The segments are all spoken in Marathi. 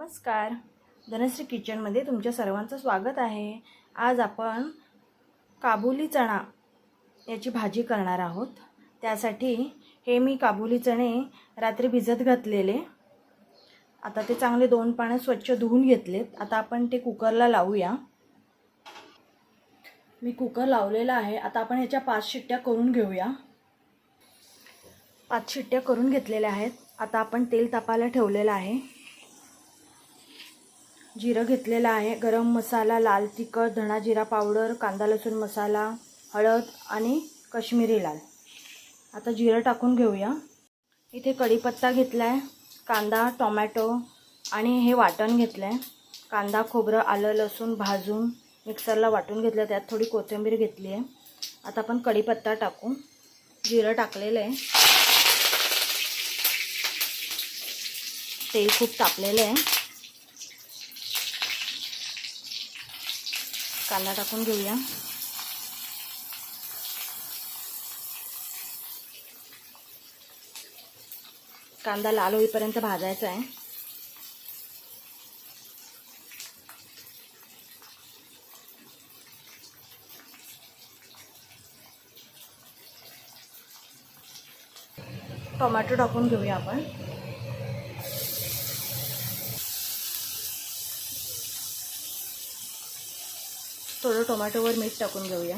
नमस्कार. धनश्री किचनमध्ये तुमच्या सर्वांचं स्वागत आहे. आज आपण काबुली चणा याची भाजी करणार आहोत. त्यासाठी हे मी काबुली चणे रात्री भिजत घातलेले. आता ते चांगले दोन पाण्यात स्वच्छ धुवून घेतलेत. आता आपण ते कुकरला लावूया. मी कुकर लावलेला आहे. आता आपण ह्याच्या पाच शिट्ट्या करून घेऊया. पाच शिट्ट्या करून घेतलेल्या आहेत. आता आपण तेल तापायला ठेवलेलं आहे. जिरं घेतलेलं आहे. गरम मसाला लाल तिखट धणा जिरा पावडर कांदा लसूण मसाला हळद आणि कश्मीरी लाल. आता जिरं टाकून घेऊया. इथे कढीपत्ता घेतला आहे कांदा टोमॅटो आणि हे वाटण घेतलं आहे कांदा खोबरं आलं लसूण भाजून मिक्सरला वाटून घेतलं त्यात थोडी कोथिंबीर घेतली आहे आता आपण कढीपत्ता टाकू. जिरं टाकलेलं आहे तेल खूप तापलेलं आहे कांदा टाकून घेऊया. कांदा लाल होईपर्यंत भाजायचा आहे. टोमॅटो टाकून घेऊया आपण. थोडं टोमॅटोवर मीठ टाकून घेऊया.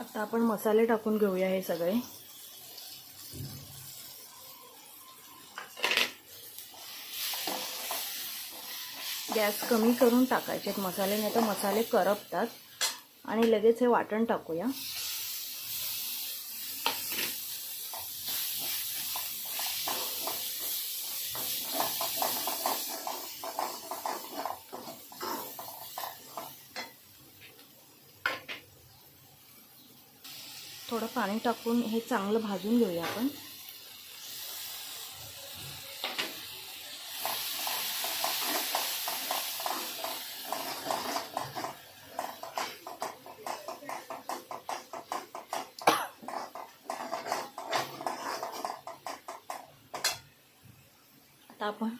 आता आपण मसाले टाकून घेऊया हे सगळे. गॅस कमी करून टाकायचे मसाले नाही तर मसाले करपतात. आणि लगेच हे वाटण टाकूया. थोडं पाणी टाकून हे चांगलं भाजून घेऊया आपण. आता आपण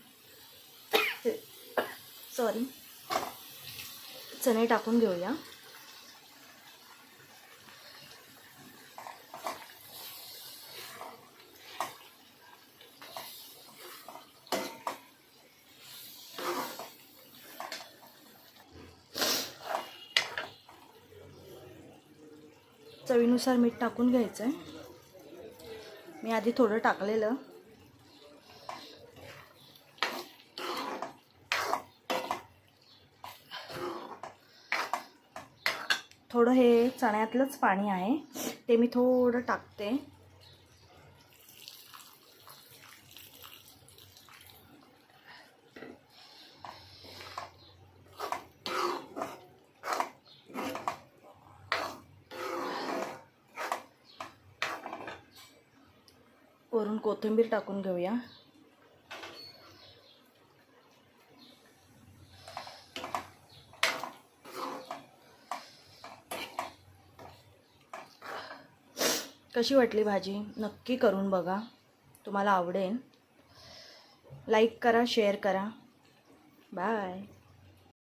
सॉरी चणे टाकून घेऊया. चवीनुसार मीठ टाकून घ्यायचं आहे मी आधी थोडं टाकलेलं. थोडं हे चण्यातलंच पाणी आहे. ते मी थोडं टाकते. वरून कोथिंबीर टाकून घेऊया. कशी वाटली भाजी? नक्की करून बघा. तुम्हाला आवडेल. लाईक करा शेअर करा. बाय